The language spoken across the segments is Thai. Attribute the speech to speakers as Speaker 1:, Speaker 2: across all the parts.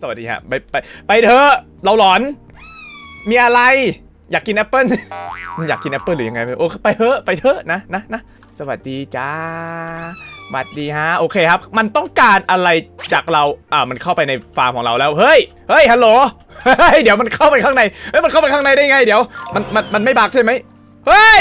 Speaker 1: สวัสดีฮะไปไปไปเถอะเราหลอน มีอะไร อยากกินแอปเปิ้ลอยากกินแอปเปิ้ลหรือยังไงไม่รู้โอ้ไปเถอะไปเถอะนะนะนะสวัสดีจ้าสวัสดีฮะโอเคครับ มันต้องการอะไรจากเราอ่ามันเข้าไปในฟาร์มของเราแล้วเฮ้ยเฮ้ยฮัลโหลเฮ้ยเดี๋ยวมันเข้าไปข้างในเฮ้ยมันเข้าไปข้างในได้ไง เดี๋ยวมันมันมันไม่บักใช่ไหมเฮ้ย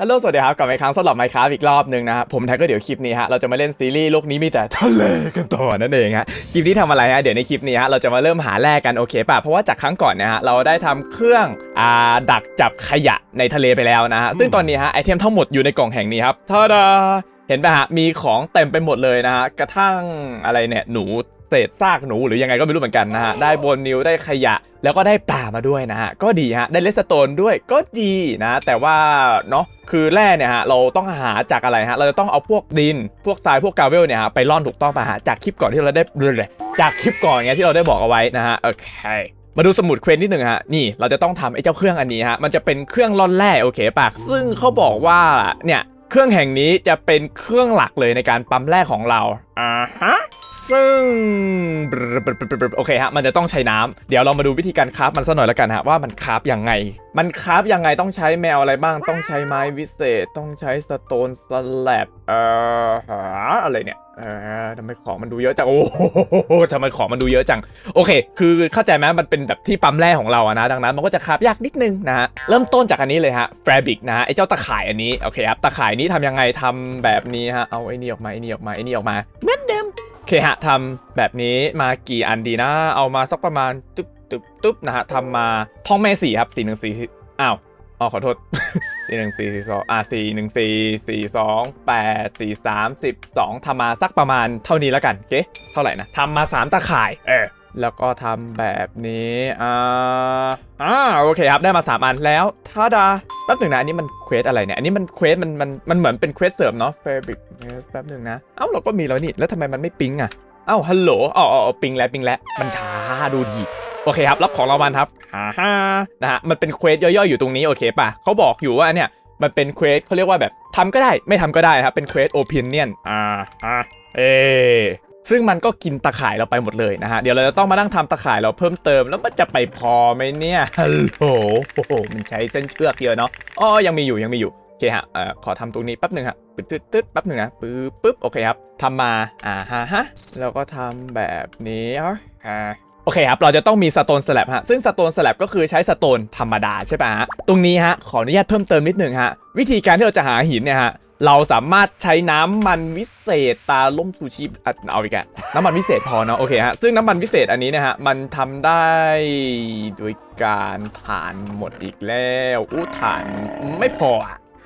Speaker 1: ฮัลโหลสวัสดีครับกลับมาอีกครั้งสำหรับไมค์ค a f t อีกรอบหนึ่งนะครับผมแท็กก็เดี๋ยวคลิปนี้ฮะเราจะมาเล่นซีรีส์โลกนี้มีแต่ทะเลกันต่อนั่นเองฮะคลิปนี้ทำอะไรฮะเดี๋ยวในคลิปนี้ฮะเราจะมาเริ่มหาแร่กันโอเคป่ะเพราะว่าจากครั้งก่อนเนะฮะเราได้ทำเครื่องอ่าดักจับขยะในทะเลไปแล้วนะฮะซึ่งตอนนี้ฮะไอเทมทั้งหมดอยู่ในกล่องแห่งนี้ครับทาดาเห็นป่ะฮะมีของเต็มไปหมดเลยนะฮะกระทั่งอะไรเนี่ยหนู เศษซากหนูหรือยังไงก็ไม่รู้เหมือนกันนะฮะ ได้โบนนิวได้ขยะ แล้วก็ได้ปลามาด้วยนะฮะ ก็ดีฮะ ได้เลสโตนด้วยก็ดีนะ แต่ว่าเนาะคือแร่เนี่ยฮะเราต้องหาจากอะไรฮะ เราจะต้องเอาพวกดิน พวกทรายพวกกราเวลเนี่ยฮะไปร่อนถูกต้องป่ะฮะจากคลิปก่อนที่เราได้เลยจากคลิปก่อนไงที่เราได้บอกเอาไว้นะฮะโอเคมาดูสมุดเควสนิดหนึ่งฮะนี่เราจะต้องทำไอ้เจ้าเครื่องอันนี้ฮะมันจะเป็นเครื่องร่อนแร่โอเคปะซึ่งเขาบอกว่าเนี่ยเครื่องแห่งนี้จะเป็นเครื่องหลักเลยในการปั๊มแร่ของเราอ่าฮะ ซึ่งโอเคฮะมันจะต้องใช้น้ำเดี๋ยวเรามาดูวิธีการคราฟมันสักหน่อยแล้วกันฮะว่ามันคราฟยังไง มันคราฟยังไงต้องใช้แมวอะไรบ้างต้องใช้ไม้วิเศษ ต้องใช้สโตนสแลบเอ่อหาอะไรเนี่ยเออทำไมของมันดูเยอะจังโอ้โหทำไมของมันดูเยอะจัง โอเค คือเข้าใจไหมมันเป็นแบบที่ปั๊มแร่ของเราอะนะ ดังนั้นมันก็จะคราบยากนิดนึงนะฮะ เริ่มต้นจากอันนี้เลยฮะแฟบิกนะฮะไอ้เจ้าตะข่ายอันนี้ โอเคครับ ตะข่ายนี้ทำยังไงทำแบบนี้ฮะ เอาไอ้นี่ออกมาไอ้นี่ออกมาไอ้นี่ออกมาเหมือนเดิม เคหะทำแบบนี้มากี่อันดีนะ เอามาสักประมาณตึ๊บตึ๊บตึ๊บนะฮะทำมาทองแม่สี่ครับสี่หนึ่งสี่อ้าวอ๋อขอโทษสี่หนึ่งสี่สี่สองอ่าสี่หนึ่งสี่สี่สองแปดสี่สามสิบสองทำมาสักประมาณเท่านี้แล้วกันโอเคเท่าไหร่นะทำมาสามตะข่าย เออ แล้วก็ทำแบบนี้อ่าอ่าโอเคครับได้มา 3 อันแล้วท่าดาแป๊บหนึ่งนะ อันนี้มันเควสอะไรเนี่ย อันนี้มันเควสมันมันมันเหมือนเป็นเควสเสริมเนาะ Fabric Yes แป๊บหนึ่งนะ เอ้าเราก็มีแล้วนี่ แล้วทำไมมันไม่ปิ๊งอะเอ้าฮัลโหลอ๋ออ๋อปิ๊งแล้วปิ๊งแล้วมันช้าดูดีโอเคครับรับของรางวัลครับฮ่าฮ่านะฮะมันเป็นเควสย่อยๆอยู่ตรงนี้โอเคป่ะเขาบอกอยู่ว่าเนี่ยมันเป็นเควสเขาเรียกว่าแบบทำก็ได้ไม่ทำก็ได้ครับเป็นเควสโอเพนเนียนอ่าอ่าเอ ซึ่งมันก็กินตะข่ายเราไปหมดเลยนะฮะ เดี๋ยวเราจะต้องมานั่งทำตะข่ายเราเพิ่มเติม แล้วมันจะไปพอไหมเนี่ย ฮัลโหลโอ้โห มันใช้เส้นเชือกเยอะเนาะ อ๋อ ยังมีอยู่ ยังมีอยู่ โอเคฮะ เอ่อ ขอทำตรงนี้แป๊บหนึ่งฮะปึ๊ดตึ๊ดตึ๊ดแป๊บหนึ่งนะ ปึ๊บปึ๊บ โอเคครับทำมา อ่าฮะฮะ แล้วก็ทำแบบนี้อ่าโอเคครับ เราจะต้องมีสโตนสแลบฮะ ซึ่งสโตนสแลบก็คือใช้สโตนธรรมดาใช่ปะฮะ ตรงนี้ฮะ ขออนุญาตเพิ่มเติมนิดหนึ่งฮะ วิธีการที่เราจะหาหินเนี่ยฮะ เราสามารถใช้น้ำมันวิเศษตาล่มซูชิอะเอาอีกอะน้ำมันวิเศษพอเนาะโอเคฮะซึ่งน้ำมันวิเศษอันนี้นะฮะมันทำได้โดยการฐานหมดอีกแล้วอู้ฐานไม่พอ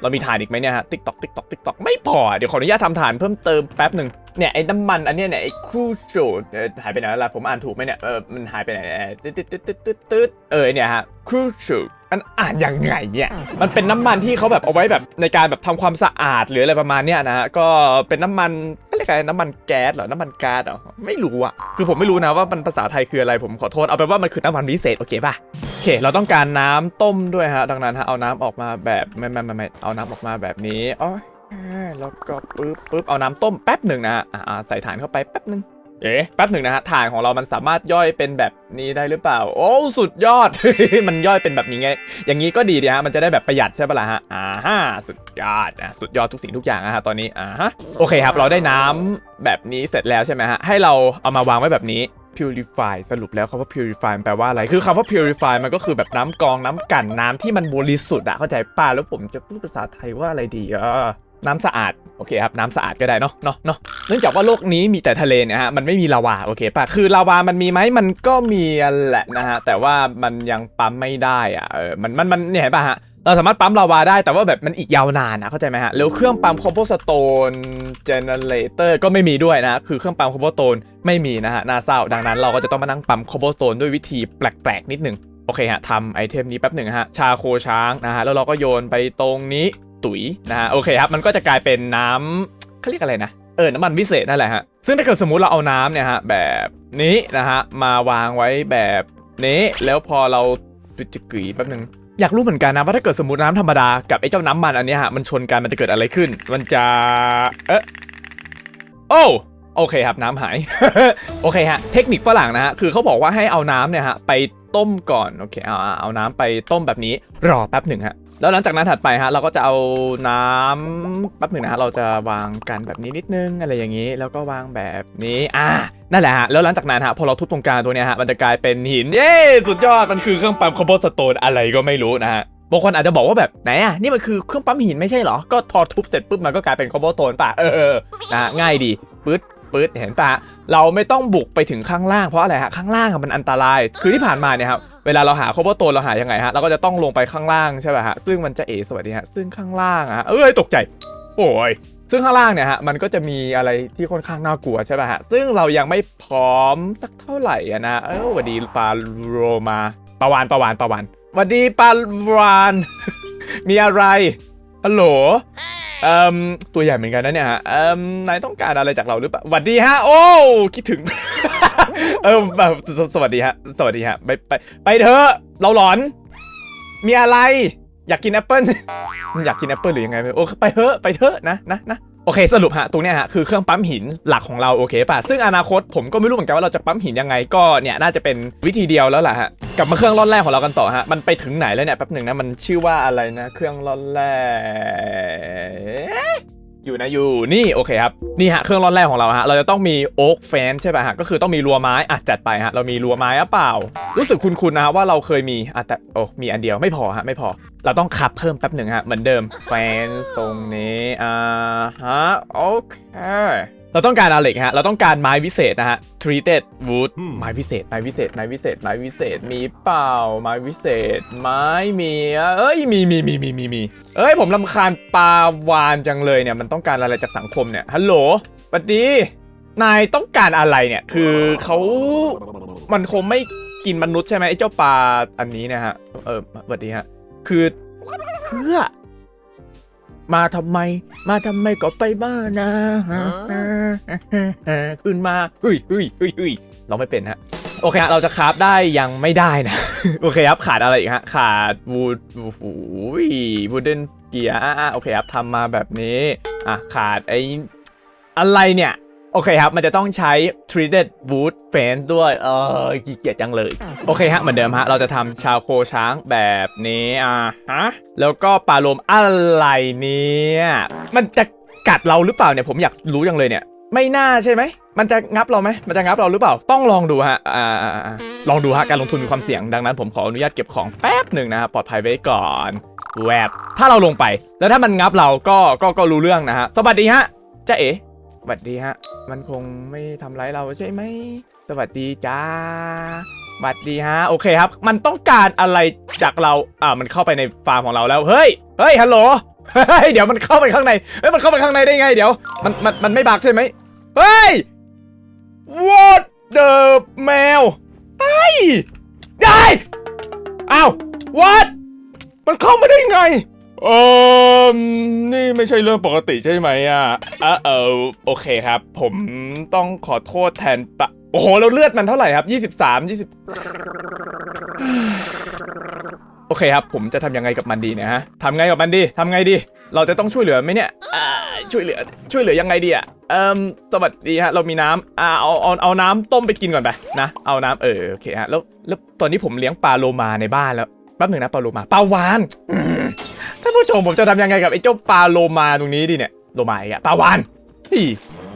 Speaker 1: เรามีฐานอีกไหมเนี่ยฮะติ๊กตอกติ๊กตอกติ๊กตอกไม่พอเดี๋ยวขออนุญาตทำฐานเพิ่มเติมแป๊บหนึ่ง เนี่ยไอ้น้ำมันอันเนี้ยเนี่ยไอ้ครูโชดหายไปไหนแล้วล่ะผมอ่านถูกไหมเนี่ยเออมันหายไปไหนเออตึ๊ดตึ๊ดตึ๊ดตึ๊ดตึ๊ดตึ๊ดเออไอ้เนี่ยฮะครูโชดมันอ่านยังไงเนี่ยมันเป็นน้ำมันที่เขาแบบเอาไว้แบบในการแบบทำความสะอาดหรืออะไรประมาณเนี้ยนะฮะก็เป็นน้ำมันก็เรียกอะไรน้ำมันแก๊สเหรอน้ำมันก๊าซเหรอไม่รู้อะคือผมไม่รู้นะว่ามันภาษาไทยคืออะไรผมขอโทษเอาเป็นว่ามันคือน้ำมันวิเศษโอเคป่ะโอเคเราต้องการน้ำต้มด้วยฮะดังนั้นฮะเอาน้ำออกมาแบบไม่ไม่ไม่ไม่เอาน้ำออกมาแบบนี้อ๋อ แล้วก็ปึ๊บปึ๊บเอาน้ำต้มแป๊บหนึ่งนะฮะใส่ถ่านเข้าไปแป๊บหนึ่งเอ๊ะแป๊บหนึ่งนะฮะถ่านของเรามันสามารถย่อยเป็นแบบนี้ได้หรือเปล่า โอ้สุดยอด มันย่อยเป็นแบบนี้ไง อย่างนี้ก็ดีดีฮะมันจะได้แบบประหยัดใช่ปะล่ะฮะอ่าฮะสุดยอดนะสุดยอดทุกสิ่งทุกอย่างนะฮะตอนนี้อ่าฮะโอเคครับ เราได้น้ำแบบนี้เสร็จแล้วใช่ไหมฮะให้เราเอามาวางไว้แบบนี้ purify สรุปแล้วคำว่า purify แปลว่าอะไร คือคำว่า purify มันก็คือแบบน้ำกรองน้ำกันน้ำที่มันบริสุทธิ์อะเข้าใจป่ะแล้วผมจะพูดภาษาไทยว่าอะไรดีอะ น้ำสะอาดโอเคครับน้ำสะอาดก็ได้เนาะเนาะเนาะเนื่องจากว่าโลกนี้มีแต่ทะเลเนี่ยฮะมันไม่มีลาวาโอเคป่ะคือลาวามันมีไหมมันก็มีแหละนะฮะแต่ว่ามันยังปั๊มไม่ได้อะเออมันมันมันเนี่ยเห็นป่ะฮะเราสามารถปั๊มลาวาได้แต่ว่าแบบมันอีกยาวนานนะเข้าใจไหมฮะแล้วเครื่องปั๊มคอมโพสโตนเจเนเรเตอร์ก็ไม่มีด้วยนะคือเครื่องปั๊มคอมโพสโตนไม่มีนะฮะน่าเศร้าดังนั้นเราก็จะต้องมานั่งปั๊มคอมโพสโตนด้วยวิธีแปลกๆนิดหนึงโอเคฮะทำไอเทมนี้แป๊บหนึ่งฮะชาโคช้างนะฮะแล้วเราก็โยนไปตรงนี้ ตุ๋ยนะฮะโอเคครับมันก็จะกลายเป็นน้ำเขาเรียกอะไรนะเออน้ำมันวิเศษนั่นแหละฮะซึ่งถ้าเกิดสมมุติเราเอาน้ำเนี่ยฮะแบบนี้นะฮะมาวางไว้แบบนี้แล้วพอเราปิดจกรีแป๊บหนึ่งอยากรู้เหมือนกันนะว่าถ้าเกิดสมมติน้ำธรรมดากับไอ้เจ้าน้ำมันอันนี้ฮะมันชนกันมันจะเกิดอะไรขึ้น มันจะเอ๊ะโอ้โอเคครับน้ำหาย โอเคฮะเทคนิคฝรั่งนะฮะคือเขาบอกว่าให้เอาน้ำเนี่ยฮะไปต้มก่อนโอเคเอาเอาน้ำไปต้มแบบนี้รอแป๊บหนึ่งฮะ แล้วหลังจากนั้นถัดไปฮะเราก็จะเอาน้ำแป๊บหนึ่งนะฮะเราจะวางกันแบบนี้นิดนึงอะไรอย่างนี้ แล้วก็วางแบบนี้อ่านั่นแหละฮะแล้วหลังจากนั้นฮะพอเราทุบตรงกลางตัวเนี้ยฮะมันจะกลายเป็นหินเย้สุดยอดมันคือเครื่องปั๊มคอมโบสโตนอะไรก็ไม่รู้นะฮะบางคนอาจจะบอกว่าแบบไหนอะนี่มันคือเครื่องปั๊มหินไม่ใช่เหรอ ก็พอทุบเสร็จปุ๊บมันก็กลายเป็นคอมโบโตนป่ะเออนะฮะง่ายดีปื๊ดปื๊ดเห็นปะเราไม่ต้องบุกไปถึงข้างล่างเพราะอะไรฮะข้างล่างอะมันอันตราย คือที่ผ่านมาเนี่ยครับ เวลาเราหาคอมโบโตนเราหายังไงฮะเราก็จะต้องลงไปข้างล่างใช่ป่ะฮะซึ่งมันจะเอสวัสดีฮะซึ่งข้างล่างอะฮะเอ้ยตกใจ โอ้ยซึ่งข้างล่างเนี่ยฮะมันก็จะมีอะไรที่ค่อนข้างน่ากลัวใช่ป่ะฮะซึ่งเรายังไม่พร้อมสักเท่าไหร่อะนะเออสวัสดีปาโรมาปาวานปาวานปาวานสวัสดีปาวานมีอะไรฮัลโหล เอ่มตัวใหญ่เหมือนกันนะเนี่ยฮะเอ่มนายต้องการอะไรจากเราหรือเปล่าสวัสดีฮะ โอ้คิดถึง เออแบบสวัสดีฮะ สวัสดีฮะ ไปไปไปเถอะเราหลอน มีอะไร อยากกินแอปเปิ้ลอยากกินแอปเปิ้ลหรือยังไงไม่รู้โอ้ไปเถอะไปเถอะนะนะนะ โอเคสรุปฮะตรงเนี้ยฮะคือเครื่องปั๊มหินหลักของเราโอเคป่ะซึ่งอนาคตผมก็ไม่รู้เหมือนกันว่าเราจะปั๊มหินยังไงก็เนี่ยน่าจะเป็นวิธีเดียวแล้วล่ะฮะกลับมาเครื่องร่อนแร่ของเรากันต่อฮะมันไปถึงไหนแล้วเนี่ยแป๊บหนึ่งนะมันชื่อว่าอะไรนะ เครื่องร่อนแร่ อยู่นะอยู่นี่โอเคครับนี่ฮะเครื่องร่อนแรกของเราฮะเราจะต้องมีโอ๊กแฟนใช่ป่ะฮะก็คือต้องมีรั้วไม้อะจัดไปฮะเรามีรั้วไม้หรือเปล่า รู้สึกคุ้นๆนะฮะว่าเราเคยมีอะแต่โอ้มีอันเดียวไม่พอฮะไม่พอ เราต้องขับเพิ่มแป๊บหนึ่งฮะเหมือนเดิมแฟนตรงนี้อ่าฮะโอเค เราต้องการอะไรอีกฮะ เราต้องการไม้วิเศษนะฮะ treated wood ไม้วิเศษ ไม้วิเศษ ไม้วิเศษ ไม้วิเศษ มีเปล่า ไม้วิเศษ ไม้มี เอ้ย มีมีมีมีมีมีเอ้ย ผมลำคาญปลาวานจังเลยเนี่ย มันต้องการอะไรจากสังคมเนี่ย ฮัลโหลสวัสดีนายต้องการอะไรเนี่ย คือเขามันคงไม่กินมนุษย์ใช่ไหมไอ้เจ้าปลาอันนี้เนะฮะ เออสวัสดีฮะ คือเพื่อ มาทำไม มาทำไมก็ไปบ้านนะขึ้นมาเฮ้ยเฮ้ยเฮ้ยเฮ้ยเราไม่เป็นฮะโอเคฮะเราจะคราฟได้ยังไม่ได้นะ โอเคครับขาดอะไรอีกฮะ ขาดวูดวูวูดเดนเกียร์อะโอเคครับทำมาแบบนี้ อะ ขาดไอ้อะไรเนี่ย โอเคครับ มันจะต้องใช้ treated wood fence ด้วย เออขี้เกียจจังเลย โอเคฮะ เหมือนเดิมฮะ เราจะทำชาวโคช้างแบบนี้ อะฮะ แล้วก็ปลาโลมอะไรเนี่ย มันจะกัดเราหรือเปล่าเนี่ย ผมอยากรู้จังเลยเนี่ย ไม่น่าใช่ไหม มันจะงับเราไหม มันจะงับเราหรือเปล่า ต้องลองดูฮะอ่าอ่าอ่า ลองดูฮะ การลงทุนมีความเสี่ยง ดังนั้นผมขออนุญาตเก็บของแป๊บหนึ่งนะครับปลอดภัยไว้ก่อน แวบ ถ้าเราลงไป แล้วถ้ามันงับเราก็ ก็ ก็รู้เรื่องนะฮะ สวัสดีฮะจ้าเอ๋สวัสดีฮะ มันคงไม่ทำร้ายเราใช่ไหม สวัสดีจ้าสวัสดีฮะ โอเคครับ มันต้องการอะไรจากเรา อ่า มันเข้าไปในฟาร์มของเราแล้ว เฮ้ย เฮ้ย ฮัลโหล เฮ้ย เดี๋ยวมันเข้าไปข้างใน เฮ้ย มันเข้าไปข้างในได้ไง เดี๋ยว มัน มัน มันไม่บักใช่ไหม เฮ้ย what the แมวไอ้ได้อ้าว what มันเข้ามาได้ไง เออนี่ไม่ใช่เรื่องปกติใช่ไหมอะอะเออโอเคครับ ผมต้องขอโทษแทนปะโอ้โหแล้วเลือดมันเท่าไหร่ครับ 23 20 โอเคครับ ผมจะทำยังไงกับมันดีเนะฮะทำไงกับมันดีทำไงดี เราจะต้องช่วยเหลือไหมเนี่ยอ่าช่วยเหลือช่วยเหลือยังไงดีอะเอิมสวัสดีฮะเรามีน้ำอ่าเอาเอาเอาน้ำต้มไปกินก่อนไปนะเอาน้ำเออโอเคฮะแล้วแล้วตอนนี้ผมเลี้ยงปลาโลมาในบ้านแล้วแป๊บหนึ่งนะปลาโลมาปลาวาน ท่านผู้ชมผมจะทำยังไงกับไอ้เจ้าปลาโลมาตรงนี้ดีเนี่ยโลมาอีกอะปลาวานนี่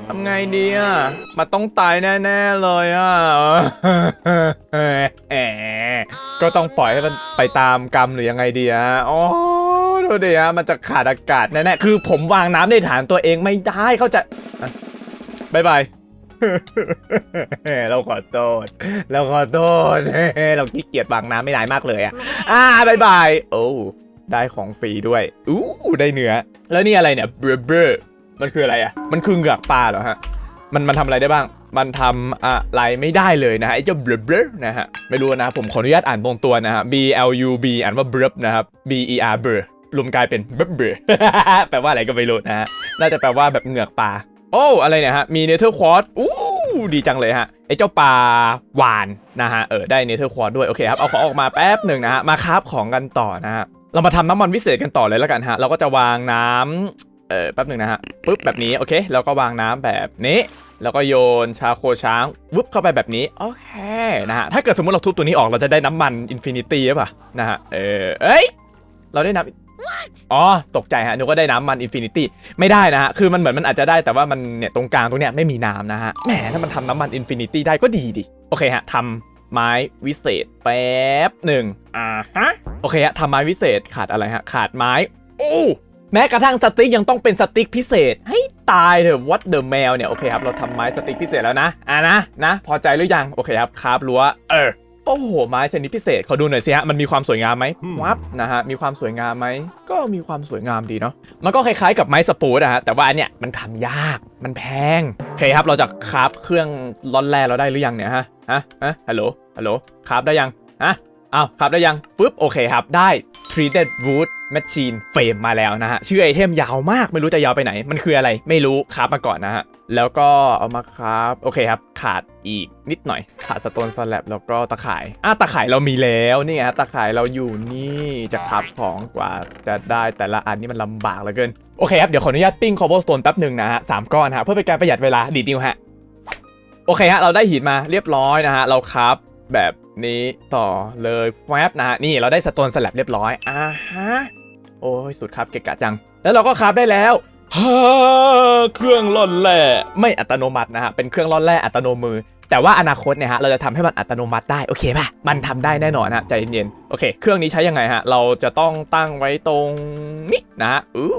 Speaker 1: ทำไงดีอะมันต้องตายแน่ๆเลยอะแหมก็ต้องปล่อยให้มันไปตามกรรมหรือยังไงดีอะอ๋อดูดิฮะมันจะขาดอากาศแน่ๆคือผมวางน้ำในฐานตัวเองไม่ได้เขาใจะอะบายบายเราขอโทษ เราขอโทษ เราขี้เกียจวางน้ำไม่ได้มากเลยอะ อ่าบายบาย โอ้ ได้ของฟรีด้วย อู้ได้เนื้อ แล้วนี่อะไรเนี่ยเบรเบรมันคืออะไรอะ มันคือเหงือกปลาเหรอฮะ มันมันทำอะไรได้บ้าง มันทำอะไรไม่ได้เลยนะฮะไอ้เจ้าเบรเบรนะฮะ ไม่รู้นะผมขออนุญาตอ่านตรงตัวนะฮะ B L U B อ่านว่าเบรนะครับ B E R เบรรวมกลายเป็นเบรเบรแปลว่าอะไรก็ไม่รู้นะฮะ น่าจะแปลว่าแบบเหงือกปลา โอ้อะไรเนี่ยฮะ มีเนเธอร์ควอตอู้ดีจังเลยฮะไอ้เจ้าปลาหวานนะฮะเออได้เนเธอร์ควอด้วยโอเคครับเอาของออกมาแป๊บหนึ่งนะฮะมาคาฟของกันต่อนะฮะ เรามาทำน้ำมันวิเศษกันต่อเลยแล้วกันฮะ เราก็จะวางน้ำเออแป๊บหนึ่งนะฮะปุ๊บแบบนี้โอเค แล้วก็วางน้ำแบบนี้ แล้วก็โยนชาโคช้างวุบเข้าไปแบบนี้โอเคนะฮะถ้าเกิดสมมติเราทุบตัวนี้ออกเราจะได้น้ำมันอินฟินิตี้หรือเปล่านะฮะเออเอ้ยเราได้น้ำอ๋อตกใจฮะนึกว่าได้น้ำมันอินฟินิตี้ไม่ได้นะฮะคือมันเหมือนมันอาจจะได้แต่ว่ามันเนี่ยตรงกลางตรงเนี้ยไม่มีน้ำนะฮะแหมถ้ามันทำน้ำมันอินฟินิตี้ได้ก็ดีดิโอเคฮะทำ ไม้วิเศษแป๊บหนึ่งอ่าฮะโอเคฮะทำไม้วิเศษขาดอะไรฮะ ขาดไม้ โอ้แม้กระทั่งสติ๊กยังต้องเป็นสติ๊กพิเศษ ให้ตายเถอะ what the mail เนี่ย โอเคครับ เราทำไม้สติ๊กพิเศษแล้วนะ อะนะ นะ พอใจหรือยัง โอเคครับคราบรั้วเออ โอ้โห ไม้ชนิดพิเศษขอดูหน่อยสิฮะ มันมีความสวยงามไหมวับนะฮะ มีความสวยงามไหม ก็มีความสวยงามดีเนาะ มันก็คล้ายๆกับไม้สปูดนะฮะ แต่ว่าอันเนี่ยมันทำยาก มันแพง โอเคครับ เราจะคราฟเครื่องร้อนแร่เราได้หรือยังเนี่ยฮะ ฮะ ฮะ ฮัลโหล ฮัลโหล คราฟได้ยัง ฮะอ้าวครับได้ยังปึ๊บโอเคครับได้ treated wood machine frame มาแล้วนะฮะ ชื่อไอเทมยาวมากไม่รู้จะยาวไปไหน มันคืออะไรไม่รู้ครับมาก่อนนะฮะ แล้วก็เอามาครับ โอเคครับ ขาดอีกนิดหน่อย ขาดสโตนสแลบแล้วก็ตะข่ายอะตะข่ายเรามีแล้วนี่ฮะตะข่ายเราอยู่นี่จะคับของกว่าจะได้แต่ละอันนี่มันลำบากเหลือเกิน โอเคครับ เดี๋ยวขออนุญาตปิ้ง cobblestone แป๊บหนึ่งนะฮะสามก้อนฮะเพื่อเป็นการประหยัดเวลาดีดนิวฮะ โอเคฮะ เราได้หินมาเรียบร้อยนะฮะ เราครับแบบนี้ต่อเลยแฟบนะฮะนี่เราได้สโตนสลับเรียบร้อยอ่าฮะโอ้ยสุดครับเกะกะจัง แล้วเราก็ครับได้แล้ว ฮ่าเครื่องร่อนแร่ไม่อัตโนมัตินะฮะเป็นเครื่องร่อนแร่อัตโนมือ แต่ว่าอนาคตเนี่ยฮะเราจะทำให้มันอัตโนมัติได้โอเคป่ะมันทำได้แน่นอนฮะใจเย็นๆโอเค เครื่องนี้ใช้ยังไงฮะเราจะต้องตั้งไว้ตรงนี้นะฮะอู้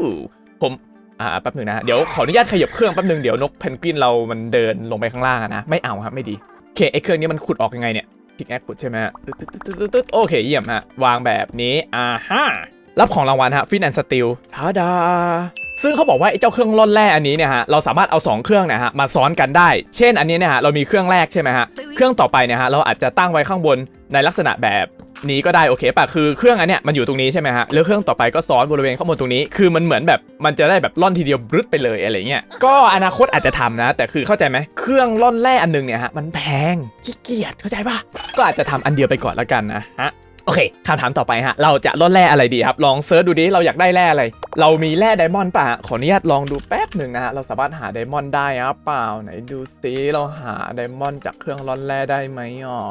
Speaker 1: ผมอ่าแป๊บหนึ่งนะเดี๋ยวขออนุญาตขยับเครื่องแป๊บหนึ่งเดี๋ยวนกเพนกวินเรามันเดินลงไปข้างล่างนะไม่เอาครับไม่ดีโอเคไอเครื่องนี้มันขุดออกยังไงเนี่ยพิกแอคขุดใช่ไหมฮะตึ๊ดตึ๊ดตึ๊ดตึ๊ดโอเคเยี่ยมฮะวางแบบนี้อ่าฮะรับของรางวัลฮะฟินแอนสติลทาดา ซึ่งเขาบอกว่าไอ้เจ้าเครื่องร่อนแร่อันนี้เนี่ยฮะเราสามารถเอา 2 เครื่องเนะฮะมาซ้อนกันได้ เช่นอันนี้เนี่ยฮะเรามีเครื่องแรกใช่ไหมฮะเครื่องต่อไปเนี่ยฮะเราอาจจะตั้งไว้ข้างบนในลักษณะแบบนี้ก็ได้โอเคป่ะคือเครื่องอันเนี้ยมันอยู่ตรงนี้ใช่ไหมฮะแล้วเครื่องต่อไปก็ซ้อนบริเวณข้างบนตรงนี้ คือมันเหมือนแบบมันจะได้แบบร่อนทีเดียวบรึดไปเลยอะไรเงี้ยก็อนาคตอาจจะทำนะ แต่คือเข้าใจไหมเครื่องร่อนแร่อันหนึงเนี่ยฮะมันแพงขี้เกียจเข้าใจป่ะก็อาจจะทำอันเดียวไปก่อนแล้วกันนะฮะ โอเคคำถามต่อไปฮะ เราจะล่อนแร่อะไรดีครับ ลองเซิร์ชดูดิ เราอยากได้แร่อะไร เรามีแร่ไดมอนด์ป่ะ ขออนุญาตลองดูแป๊บหนึ่งนะฮะ เราสามารถหาไดมอนด์ได้หรือเปล่า ไหนดูซิเราหาไดมอนด์จากเครื่องร่อนแร่ได้ไหมอ๋อ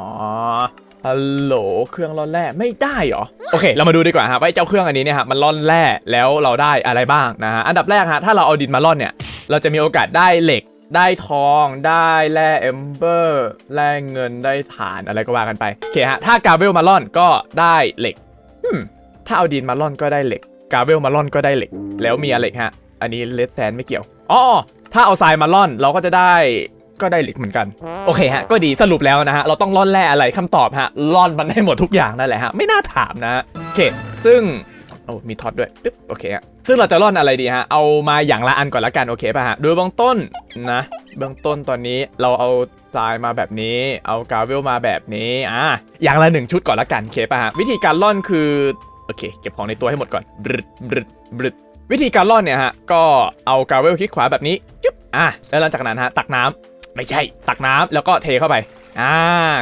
Speaker 1: ฮัลโหลเครื่องร่อนแร่ไม่ได้เหรอ โอเค เรามาดูดีกว่าฮะว่าไอ้เจ้าเครื่องอันนี้เนี่ยฮะมันร่อนแร่แล้วเราได้อะไรบ้างนะฮะอันดับแรกฮะถ้าเราเอาดินมาร่อนเนี่ย เราจะมีโอกาสได้เหล็ก ได้ทองได้แร่เอมเบอร์แร่เงินได้ฐานอะไรก็ว่ากันไปโอเคฮะถ้ากาเวลมาร่อนก็ได้เหล็กถ้าเอาดินมาร่อนก็ได้เหล็ก กาเวลมาร่อนก็ได้เหล็ก แล้วมีอะไรฮะ อันนี้เลดแซนไม่เกี่ยวอ๋อถ้าเอาทรายมาร่อนเราก็จะได้ก็ได้เหล็กเหมือนกัน โอเคฮะ ก็ดีสรุปแล้วนะฮะ เราต้องร่อนแร่อะไรคำตอบฮะร่อนมันให้หมดทุกอย่างนั่นแหละฮะ ไม่น่าถามนะโอเค ซึ่ง โอ้มีท็อตด้วยตึ๊บโอเคฮะซึ่งเราจะร่อนอะไรดีฮะ เอามาอย่างละอันก่อนละกันโอเคป่ะฮะโดยเบื้องต้นนะ เบื้องต้นตอนนี้เราเอาทรายมาแบบนี้ เอากาเวลมาแบบนี้ อะอย่างละหนึ่งชุดก่อนละกันโอเคป่ะฮะ วิธีการร่อนคือ โอเค เก็บของในตัวให้หมดก่อนบรึดบรึดบรึดวิธีการร่อนเนี่ยฮะ ก็เอากาเวลคลิกขวาแบบนี้จุ๊บ อะแล้วหลังจากนั้นฮะ ตักน้ำไม่ใช่ ตักน้ำแล้วก็เทเข้าไป อ่า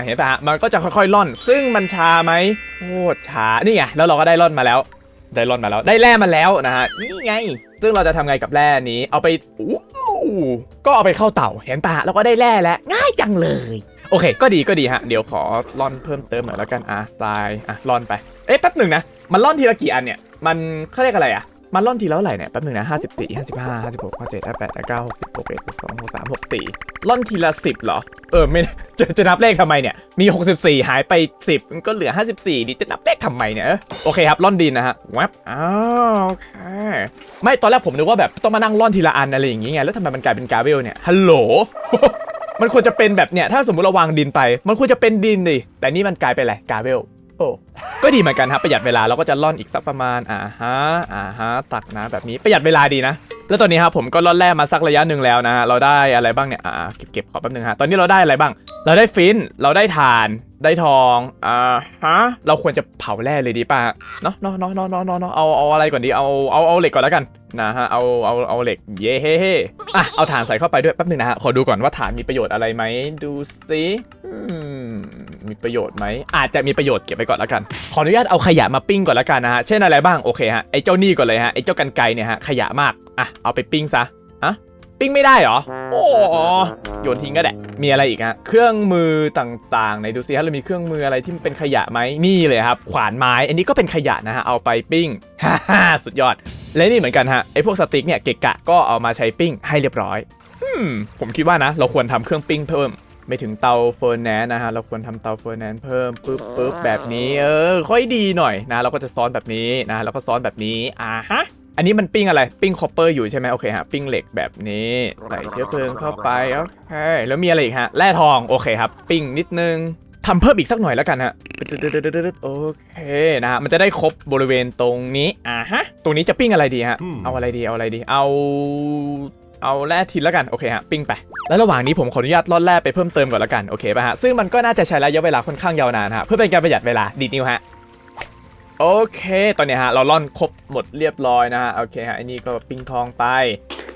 Speaker 1: เห็นป่ะฮะ มันก็จะค่อยๆร่อน ซึ่งมันช้าไหมโคตรช้า นี่ไง แล้วเราก็ได้ร่อนมาแล้ว ได้ร่อนมาแล้ว ได้แร่มาแล้วนะฮะ นี่ไง ซึ่งเราจะทำไงกับแร่นี้ เอาไปก็เอาไปเข้าเต่า เห็นปะแล้วก็ได้แร่แล้ว ง่ายจังเลย โอเค ก็ดีก็ดีฮะ เดี๋ยวขอร่อนเพิ่มเติมหน่อยแล้วกัน อะทราย อะร่อนไป เอ๊ะแป๊บหนึ่งนะ มันร่อนทีละกี่อันเนี่ย มันเขาเรียกอะไรอะ มันร่อนทีและเท่าไหร่เนี่ยแป๊บหนึ่งนะห้าสิบสี่ห้าสิบห้าห้าสิบหกห้าเจ็ดห้าแปดห้าเก้าหกสิบหกเอ็ดหกสองหกสามหกสี่ร่อนทีละสิบเหรอ เออไม่จะจะนับเลขทำไมเนี่ย มี64หายไป10มันก็เหลือ54ดิจะนับเลขทำไมเนี่ยโอเคครับร่อนดินนะฮะแวบอ้าวโอเคไม่ตอนแรกผมนึกว่าแบบต้องมานั่งร่อนทีละอันอะไรอย่างงี้ไงแล้วทำไมมันกลายเป็นกาเวลเนี่ยฮัลโหลมันควรจะเป็นแบบเนี่ยถ้าสมมติเราวางดินไป มันควรจะเป็นดินดิแต่นี่มันกลายเป็นอะไรกาเวล อ้ก็ดีเหมือนกันครับประหยัดเวลาเราก็จะล่อนอีกสักประมาณอ่าฮะอ่าฮะตักนะแบบนี้ประหยัดเวลาดีนะ แล้วตอนนี้ครับผมก็ล่อนแร่มาสักระยะหนึ่งแล้วนะเราได้อะไรบ้างเนี่ยอ่าเก็บเก็บขอแป๊บนึงฮะตอนนี้เราได้อะไรบ้าง เราได้ฟินเราได้ทาน ได้ทอง อ่าฮะ เราควรจะเผาแร่เลยดีป่ะ เนาะเนาะเนาะเนาะเนาะเนาะเอาเอาอะไรก่อนดี เอาเอาเอาเหล็กก่อนแล้วกันนะฮะ เอาเอาเอาเหล็ก เย่เฮ่เฮ่อะ เอาถ่านใส่เข้าไปด้วยแป๊บหนึงนะฮะ ขอดูก่อนว่าถ่านมีประโยชน์อะไรไหม ดูสิมีประโยชน์ไหม อาจจะมีประโยชน์เก็บไปก่อนแล้วกัน ขออนุญาตเอาขยะมาปิ้งก่อนแล้วกันนะฮะ เช่นอะไรบ้าง โอเคฮะ ไอ้เจ้านี่ก่อนเลยฮะ ไอ้เจ้ากันไกเนี่ยฮะ ขยะมาก อะ เอาไปปิ้งซะ อะ ปิ้งไม่ได้เหรอ โอ้โยนทิ้งก็ได้มีอะไรอีกฮะ เครื่องมือต่างๆไหนดูสิฮะเรามีเครื่องมืออะไรที่มันเป็นขยะไหมนี่เลยครับ ขวานไม้ อันนี้ก็เป็นขยะนะฮะ เอาไปปิ้ง ฮ่าฮ่าสุดยอด และนี่เหมือนกันฮะ ไอ้พวกสติ๊กเนี่ยเกะกะก็เอามาใช้ปิ้งให้เรียบร้อย อืม ผมคิดว่านะ เราควรทำเครื่องปิ้งเพิ่มไม่ถึงเตาเฟอร์แนนนะฮะ เราควรทำเตาเฟอร์แนนเพิ่มปึ๊บปึ๊บแบบนี้ เออ ค่อยดีหน่อยนะ เราก็จะซ้อนแบบนี้นะ แล้วก็ซ้อนแบบนี้ อ่าฮะ อันนี้มันปิ้งอะไร ปิ้งคอปเปอร์อยู่ใช่ไหมโอเคฮะ ปิ้งเหล็กแบบนี้ ใส่เชื้อเพลิงเข้าไป โอเค แล้วมีอะไรอีกฮะ แร่ทอง โอเคครับ ปิ้งนิดนึงทำเพิ่มอีกสักหน่อยแล้วกันฮะโอเคนะฮะ มันจะได้ครบบริเวณตรงนี้ อ่าฮะ ตรงนี้จะปิ้งอะไรดีฮะ
Speaker 2: อืม
Speaker 1: เอาอะไรดี เอาอะไรดี เอาเอาแร่ทินแล้วกัน โอเคฮะ ปิ้งไป แล้วระหว่างนี้ผมขออนุญาตลอดแร่ไปเพิ่มเติมก่อนแล้วกัน โอเคป่ะฮะ ซึ่งมันก็น่าจะใช้ระยะเวลาค่อนข้างยาวนานฮะ เพื่อเป็นการประหยัดเวลาดีดนิ้วฮะ โอเค ตอนนี้ฮะ เราล่อนครบหมดเรียบร้อยนะฮะ โอเคฮะ อันนี้ก็ปิงทองไป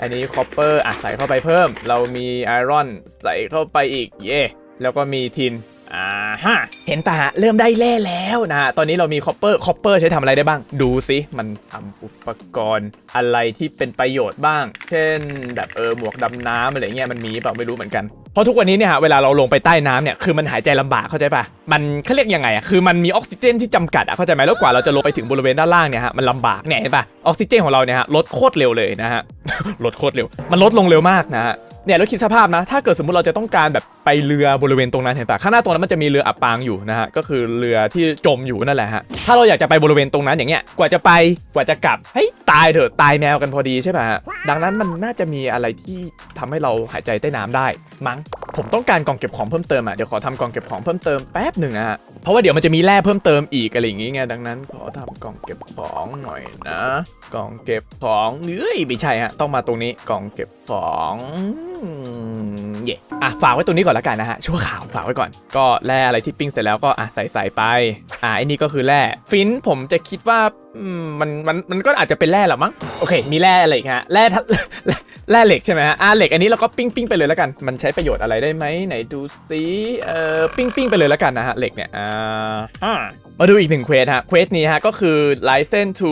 Speaker 1: อันนี้คอปเปอร์อะใส่เข้าไปเพิ่ม เรามีไอรอนใส่เข้าไปอีก เย่แล้วก็มีทิน อ่าฮะเห็นปะฮะเริ่มได้แร่แล้วนะฮะตอนนี้เรามีคอปเปอร์คอปเปอร์ใช้ทำอะไรได้บ้าง ดูสิมันทำอุปกรณ์อะไรที่เป็นประโยชน์บ้าง เช่น แบบเออหมวกดำน้ำอะไรเงี้ยมันมีเปล่าไม่รู้เหมือนกันเพราะทุกวันนี้เนี่ยฮะเวลาเราลงไปใต้น้ำเนี่ยคือมันหายใจลำบากเข้าใจปะมันเขาเรียกยังไงอะคือมันมีออกซิเจนที่จำกัดอะเข้าใจไหมแล้วกว่าเราจะลงไปถึงบริเวณด้านล่างเนี่ยฮะมันลำบากเนี่ยเห็นปะออกซิเจนของเราเนี่ยฮะลดโคตรเร็วเลยนะฮะ ลดโคตรเร็วมันลดลงเร็วมากนะฮะ เนี่ยเราคิดสภาพนะ ถ้าเกิดสมมติเราจะต้องการแบบไปเรือบริเวณตรงนั้นเห็นปะข้างหน้าตรงนั้นมันจะมีเรืออับปางอยู่นะฮะ ก็คือเรือที่จมอยู่นั่นแหละฮะ ถ้าเราอยากจะไปบริเวณตรงนั้นอย่างเงี้ย กว่าจะไป กว่าจะกลับ เฮ้ยตายเถอะ ตายแมวกันพอดีใช่ปะฮะ ดังนั้นมันน่าจะมีอะไรที่ทำให้เราหายใจใต้น้ำได้มั้ง ผมต้องการกล่องเก็บของเพิ่มเติมอะเดี๋ยวขอทำกล่องเก็บของเพิ่มเติมแป๊บหนึ่งนะฮะเพราะว่าเดี๋ยวมันจะมีแร่เพิ่มเติมอีกอะไรอย่างงี้ไงดังนั้น ขอทำกล่องเก็บของหน่อยนะ กล่องเก็บของเอ้ยไม่ใช่ฮะต้องมาตรงนี้กล่องเก็บของเย่อะฝากไว้ตรงนี้ก่อนละกันนะฮะชั่วข่าวฝากไว้ก่อน ก็แร่อะไรที่ปิ้งเสร็จแล้วก็อะใส่ใส่ไปอะไอ้นี่ก็คือแร่ฟินผมจะคิดว่ามันมันมันก็อาจจะเป็นแร่หละมั้งโอเค มีแร่อะไรอีกฮะแร่ท แร่เหล็กใช่ไหมฮะอะเหล็กอันนี้เราก็ปิ้งปิ้งไปเลยแล้วกัน มันใช้ประโยชน์อะไรได้ไหมไหนดูสิเอ่อปิ้งปิ้งไปเลยแล้วกันนะฮะเหล็กเนี่ยอ่าอ่ามาดูอีกหนึ่งเควสฮะเควสนี้ฮะก็คือ license to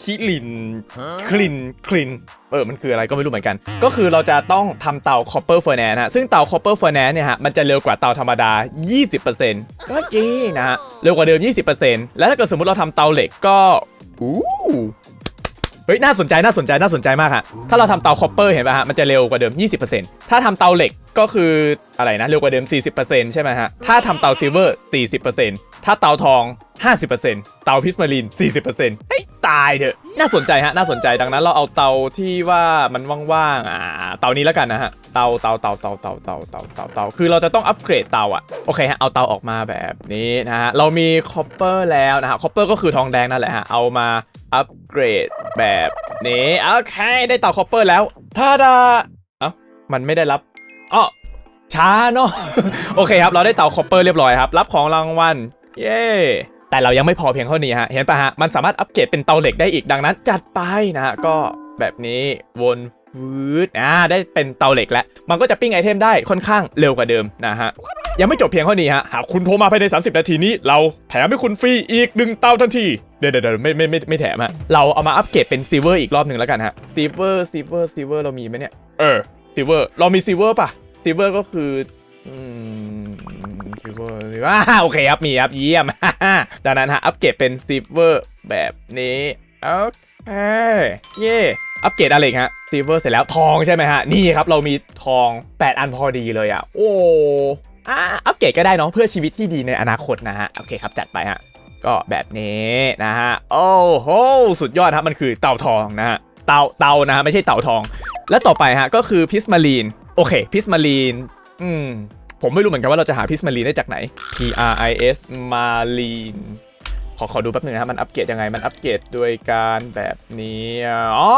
Speaker 1: คิลินคลินคลินเออ มันคืออะไรก็ไม่รู้เหมือนกัน ก็คือเราจะต้องทำเตา copper furnace ฮะ ซึ่งเตา copper furnace เนี่ยฮะ มันจะเร็วกว่าเตาธรรมดา 20%ก็จริงนะฮะ เร็วกว่าเดิม 20%แล้วถ้าเกิดสมมติเราทำเตาเหล็กก็ อู้ เฮ้ยน่าสนใจน่าสนใจน่าสนใจมากฮะถ้าเราทำเตาคอปเปอร์เห็นป่ะฮะมันจะเร็วกว่าเดิม 20%ถ้าทำเตาเหล็กก็คืออะไรนะเร็วกว่าเดิม 40%ใช่ไหมฮะถ้าทำเตาซิลเวอร์ 40%ถ้าเตาทอง 50%เตาพิสมารีน40%เฮ้ย ตายเถอะ น่าสนใจฮะ น่าสนใจดังนั้นเราเอาเตาที่ว่ามันว่างๆ อ่า เตานี้แล้วกันนะฮะ เตาเตาเตาเตาเตาเตาเตาเตาเตาคือเราจะต้องอัปเกรดเตาอะ โอเคฮะ เอาเตาออกมาแบบนี้นะฮะ เรามีคอปเปอร์แล้วนะฮะ คอปเปอร์ก็คือทองแดงนั่นแหละฮะ เอามาอัปเกรดแบบนี้ โอเค ได้เตาคอปเปอร์แล้วท่าดาเอ้า มันไม่ได้รับอ้อช้าเนาะ โอเคครับ เราได้เตาคอปเปอร์เรียบร้อยครับ รับของรางวัล เย้ แต่เรายังไม่พอเพียงเท่านี้ฮะ เห็นปะฮะ มันสามารถอัปเกรดเป็นเตาเหล็กได้อีกดังนั้น จัดไปนะฮะ ก็แบบนี้วนฟืดอ่าได้เป็นเตาเหล็กแล้ว มันก็จะปิ้งไอเทมได้ค่อนข้างเร็วกว่าเดิมนะฮะ ยังไม่จบเพียงเท่านี้ฮะ หากคุณโทรมาภายใน 30 นาทีนี้ เราแถมให้คุณฟรีอีกหนึ่งเตาทันที เดี๋ยวเดี๋ยวเดี๋ยวไม่ไม่ไม่ไม่แถมฮะ เราเอามาอัปเกรดเป็นซิเวอร์อีกรอบหนึ่งแล้วกันฮะซิเวอร์ซิเวอร์ซิเวอร์เรามีไหมเนี่ย เออซิเวอร์เรามีซิเวอร์ป่ะซิเวอร์ก็คืออืม ซิลเวอร์อ่าโอเคครับมีครับเยี่ยมดังนั้นฮะอัปเกรดเป็นซิลเวอร์แบบนี้โอเคเย่อัปเกรดอะไรฮะซิลเวอร์เสร็จแล้วทองใช่ไหมฮะนี่ครับเรามีทอง 8 อันพอดีเลยอะโอ้อัปเกรดก็ได้เนาะเพื่อชีวิตที่ดีในอนาคตนะฮะโอเคครับจัดไปฮะก็แบบนี้นะฮะโอ้โหสุดยอดครับมันคือเต่าทองนะฮะเต่าเต่านะฮะไม่ใช่เต่าทอง และต่อไปฮะก็คือพิสมารีนโอเคพิสมารีนอืม ผมไม่รู้เหมือนกันว่าเราจะหาพิสมารีได้จากไหน P R I S มารีนขอขอดูแป๊บหนึงนะครับมันอัปเกรดยังไงมันอัปเกรดโดยการแบบนี้อ๋อ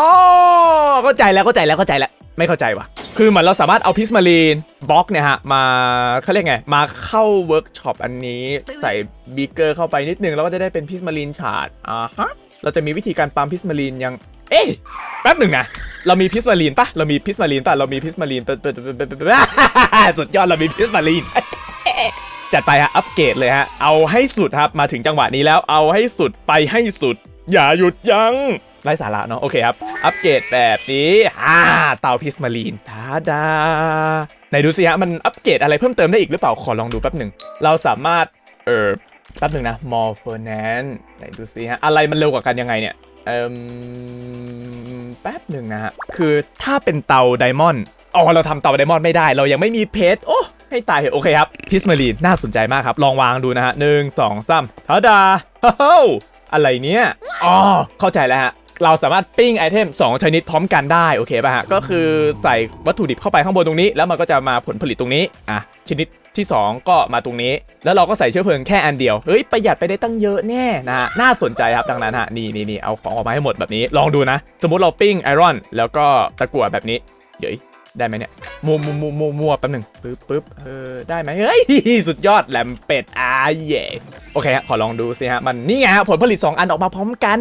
Speaker 1: เข้าใจแล้วเข้าใจแล้วเข้าใจแล้วไม่เข้าใจว่ะคือเหมือนเราสามารถเอาพิสมารีนบล็อกเนี่ยฮะมาเขาเรียกไงมาเข้าเวิร์กช็อปอันนี้ใส่บีเกอร์เข้าไปนิดนึงแล้วก็จะได้เป็นพิสมารีนฉาดอ่าฮะเราจะมีวิธีการปั๊มพิสมารีนยัง เอ๊ะแป๊บหนึ่งนะ เรามีพิสมารีนปะเรามีพิสมารีนปะเรามีพิสมารีนปะปะปะปะปะปสุดยอดเรามีพิสมารีนจัดไปฮะอัปเกรดเลยฮะเอาให้สุดครับมาถึงจังหวะนี้แล้วเอาให้สุดไปให้สุด อย่าหยุดยั้งไร้สาระเนาะโอเคครับ อัปเกรดแบบนี้อ่าเตาพิสมารีนทาดาไหนดูสิฮะมันอัปเกรดอะไรเพิ่มเติมได้อีกหรือเปล่าขอลองดูแป๊บหนึ่งเราสามารถเออแป๊บหนึ่งนะ more f o r n a n ไหนดูสิฮะอะไรมันเร็วกว่ากันยังไงเนี่ย เอ่มแป๊บหนึ่งนะฮะ คือถ้าเป็นเตาไดมอนด์อ๋อเราทำเตาไดมอนด์ไม่ได้ เรายังไม่มีเพชรโอ้ให้ตายเหอะโอเคครับพิสมารีนน่าสนใจมากครับ ลองวางดูนะฮะหนึ่งสองสามทาดาฮ่าฮ่าอะไรเนี่ย อ๋อ เข้าใจแล้วฮะ เราสามารถปิ้งไอเทม2ชนิดพร้อมกันได้โอเคป่ะฮะก็คือใส่วัตถุดิบเข้าไปข้างบนตรงนี้ แล้วมันก็จะมาผลผลิตตรงนี้อะชนิดที่ 2 ก็มาตรงนี้ แล้วเราก็ใส่เชื้อเพลิงแค่อันเดียวเฮ้ยประหยัดไปได้ตั้งเยอะแน่นะฮะน่าสนใจครับดังนั้นฮะนี่นี่นี่เอาของออกมาให้หมดแบบนี้ ลองดูนะ สมมติเราปิ้งไอรอน แล้วก็ตะกั่วแบบนี้เดี๋ยวได้ไหมเนี่ยมัวมัวมัวมัวมัวแป๊บหนึ่งปึ๊บปึ๊บเออได้ไหมเฮ้ยสุดยอดแหลมเป็ดอาเย่โอเคฮะขอลองดูสิฮะมันนี่ไงฮะผลผลิต 2 อันออกมาพร้อมกัน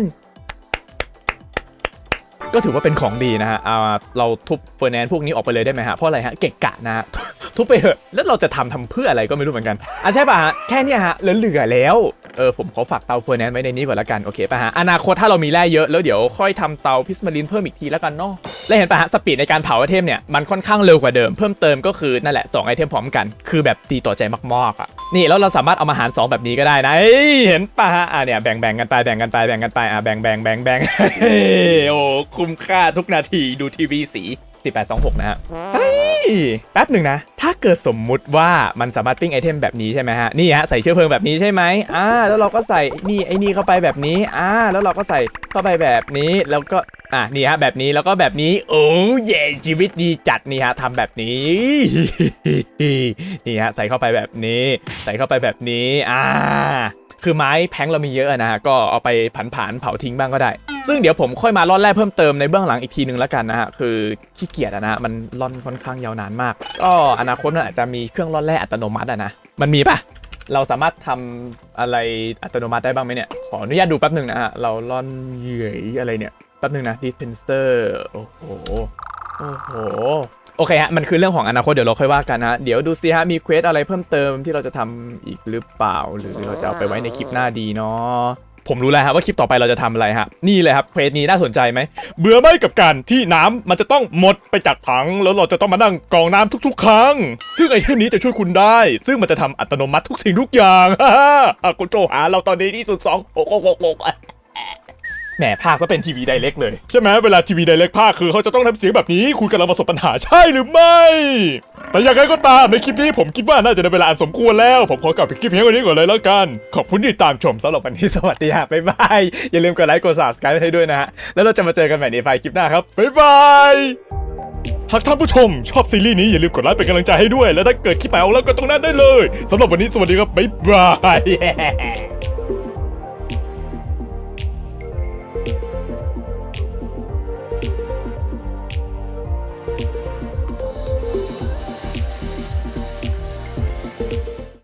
Speaker 1: ก็ถือว่าเป็นของดีนะฮะอ่าเราทุบเฟอร์แนนซ์พวกนี้ออกไปเลยได้ไหมฮะ เพราะอะไรฮะ เกะกะนะฮะ ทุบไปเถอะ แล้วเราจะทำทำเพื่ออะไรก็ไม่รู้เหมือนกัน อะใช่ป่ะฮะ แค่นี้ฮะ เหลือแล้ว เออผมขอฝากเตาเฟอร์แนนซ์ไว้ในนี้ก่อนละกัน โอเคป่ะฮะ อนาคตถ้าเรามีแร่เยอะแล้วเดี๋ยวค่อยทำเตาพิสมารินเพิ่มอีกทีล้วกันเนาะ แล้วเห็นป่ะฮะ สปีดในการเผาไอเทมเนี่ยมันค่อนข้างเร็วกว่าเดิม เพิ่มเติมก็คือนั่นแหละ2ไอเทมพร้อมกัน คือแบบดีต่อใจมากๆอะ นี่แล้วเราสามารถเอามาหาร 2 แบบนี้ก็ได้นะเห็นป่ะฮะอะเนี่ยแบ่งๆกันไปแบ่งกันไปแบ่งกันไปอะแบ่งแบ่งๆแบ่งโอ้โอ้คุ้มค่าทุกนาทีดูทีวีสี1826 นะฮะเฮ้ยแป๊บหนึ่งนะ ถ้าเกิดสมมุติว่ามันสามารถปิ้งไอเทมแบบนี้ใช่ไหมฮะ นี่ฮะ ใส่เชื้อเพลิงแบบนี้ใช่ไหมอ่า แล้วเราก็ใส่นี่ไอ้นี่เข้าไปแบบนี้ อ่า แล้วเราก็ใส่เข้าไปแบบนี้ แล้วก็ อะ นี่ฮะ แบบนี้ แล้วก็แบบนี้ โอ้เย่ชีวิตดีจัดนี่ฮะทำแบบนี้ นี่ฮะ ใส่เข้าไปแบบนี้ ใส่เข้าไปแบบนี้ อ่า คือไม้แพงเรามีเยอะนะฮะก็เอาไปผันๆเผาทิ้งบ้างก็ได้ ซึ่งเดี๋ยวผมค่อยมาร่อนแร่เพิ่มเติมในเบื้องหลังอีกทีนึงแล้วกันนะฮะคือขี้เกียจนะมันร่อนค่อนข้างยาวนานมาก ก็อนาคตมันอาจจะมีเครื่องร่อนแร่อัตโนมัติอะนะมันมีปะเราสามารถทำอะไรอัตโนมัติได้บ้างไหมเนี่ย ขออนุญาตดูแป๊บหนึ่งนะฮะ เราร่อนเหยื่ออะไรเนี่ย แป๊บหนึ่งนะ dispenser โอ้โห โอ้โห โอเคฮะ มันคือเรื่องของอนาคตเดี๋ยวเราค่อยว่ากันนะเดี๋ยวดูสิฮะ มีเควสอะไรเพิ่มเติมที่เราจะทำอีกหรือเปล่า หรือเราจะเอาไปไว้ในคลิปหน้าดีเนาะผมรู้แล้วฮะว่าคลิปต่อไปเราจะทำอะไรฮะ นี่เลยครับเควสนี้น่าสนใจไหม เบื่อไหมกับการที่น้ำมันจะต้องหมดไปจากถัง แล้วเราจะต้องมานั่งกรองน้ำทุกๆ ครั้ง ซึ่งไอเทมนี้จะช่วยคุณได้ ซึ่งมันจะทำอัตโนมัติทุกสิ่งทุกอย่าง ฮ่าฮ่าอะคุณโจหาเราตอนนี้ที่สุดสองโอ้โหโอ้โหโอ้โห แหมภาคซะเป็นทีวีไดเรกเลย ใช่ไหมเวลาทีวีไดเรกภาคคือเขาจะต้องทำเสียงแบบนี้ คุณกำลังประสบปัญหาใช่หรือไม่ แต่อย่างไรก็ตามในคลิปนี้ผมคิดว่าน่าจะได้เวลาอันสมควรแล้ว ผมขอกลับไปคลิปเพียงวันนี้ก่อนเลยแล้วกัน ขอบคุณที่ตามชมสำหรับวันนี้สวัสดีฮะบ๊ายบาย อย่าลืมกดไลค์กด subscribe ให้ด้วยนะฮะแล้วเราจะมาเจอกันใหม่ในไฟล์คลิปหน้าครับบ๊ายบายหากท่านผู้ชมชอบซีรีส์นี้อย่าลืมกดไลค์เป็นกำลังใจให้ด้วย และถ้าเกิดคลิปไหนเอาแล้วก็ตรงนั้นได้เลยสำหรับวันนี้สวัสดีครับบ๊ายบาย